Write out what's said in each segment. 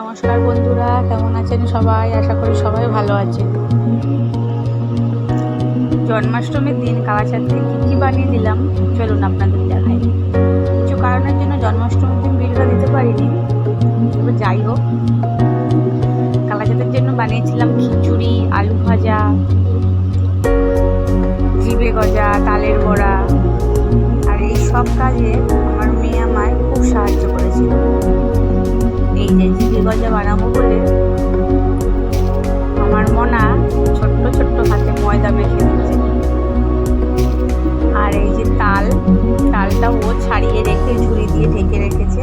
নমস্কার বন্ধুরা, কেমন আছেন সবাই? আশা করি সবাই ভালো আছেন। জন্মাষ্টমীর দিন কালাচাঁদকে কী কী বানিয়ে দিলাম, চলুন আপনাদের দেখাই। কিছু কারণের জন্য জন্মাষ্টমীর দিন ভিডিওটা দিতে পারিনি। তবে যাই হোক, কালাচাঁদের জন্য বানিয়েছিলাম খিচুড়ি, আলু ভাজা, জিবে গজা, তালের বড়া। আর এই সব কাজে আমার মেয়ে আমায় খুব সাহায্য করেছিল। গজা বানাবো বলে আমার মনা ছোট্ট ছোট্ট হাতে ময়দা মেখে দিচ্ছে। আর এই যে তাল, তালটা ও ছাড়িয়ে রেখে ঝুড়ি দিয়ে ঢেকে রেখেছে।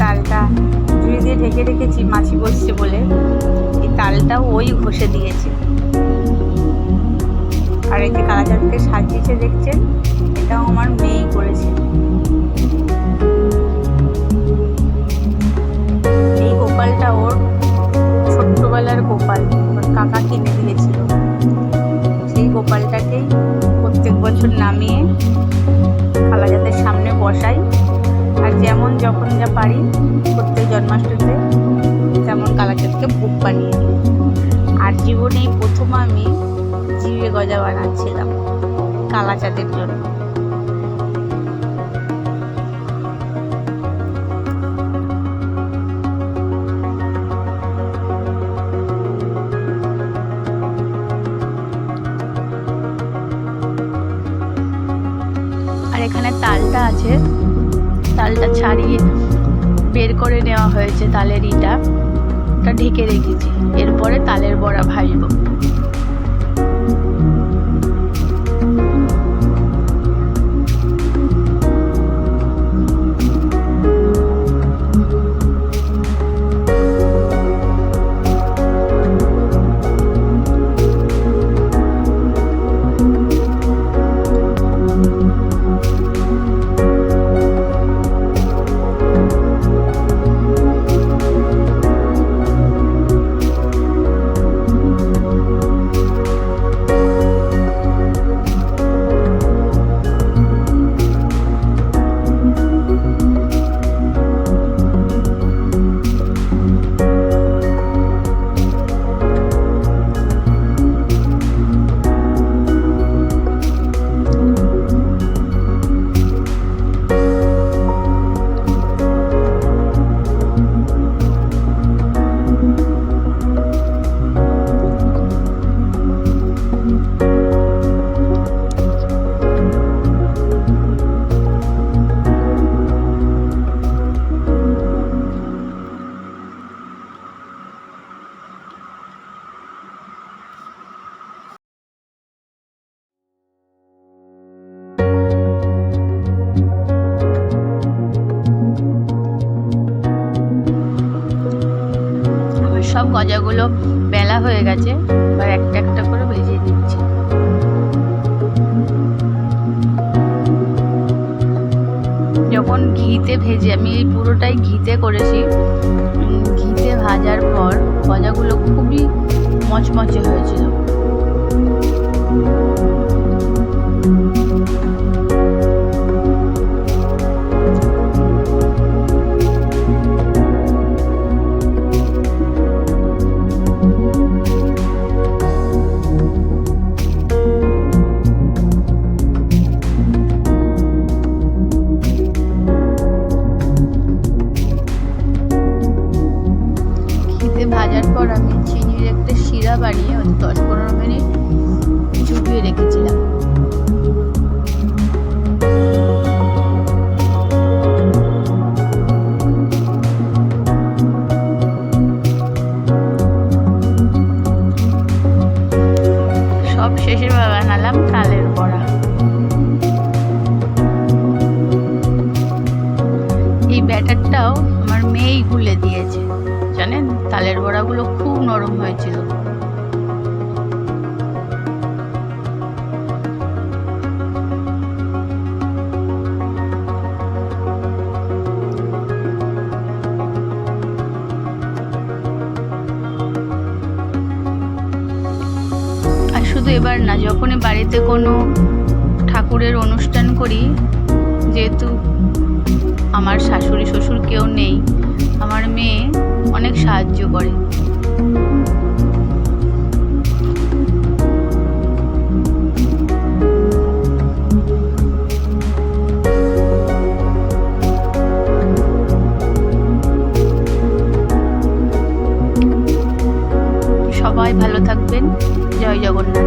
তালটা ঝুড়ি দিয়ে ঢেকে রেখেছি, মাছি বসছে বলে। এই তালটা ওই ঘষে দিয়েছে। আর এই যে কালাচাঁদকে সাজিয়েছে দেখছেন, এটাও আমার মেয়েই করেছে। নামিয়ে খালাজাদের সামনে বসাই। আর যেমন যখন যা পারি প্রত্যেক জন্মাষ্টমীতে তেমন কালাচাঁদকে ভোগ বানিয়ে দিই। আর জীবনে প্রথম আমি জিভে গজা বানাচ্ছিলাম কালাচাঁদের জন্য। আর এখানে তালটা আছে। তালটা ছাড়িয়ে বের করে নেওয়া হয়েছে তালের ইটা। ঢেকে রেখেছি। এরপরে তালের বড়া ভাজবো। সব গজাগুলো বেলা হয়ে গেছে, এবার একটা একটা করে ভেজে দিচ্ছি যখন ঘিতে ভেজে, আমি পুরোটাই ঘিতে করেছি ঘিতে ভাজার পর গজাগুলো খুবই মচমচে হয়েছিল। ভাজার পর আমি চিনির একটা শিরা বানিয়ে ওই দশ পনেরো মিনিট চুবিয়ে রেখেছিলাম। সব শেষে বানালাম তালের বড়া। এই ব্যাটারটাও আমার মেয়েই গুলে দিয়েছে। জানেন? তালের বড়াগুলো খুব নরম হয়েছিল। আর শুধু এবার না, যখনই বাড়িতে কোনো ঠাকুরের অনুষ্ঠান করি, যেহেতু আমার শাশুড়ি, শ্বশুর কেউ নেই, আমার মেয়ে অনেক সাহায্য করে। সবাই ভালো থাকবেন। জয় জগন্নাথ।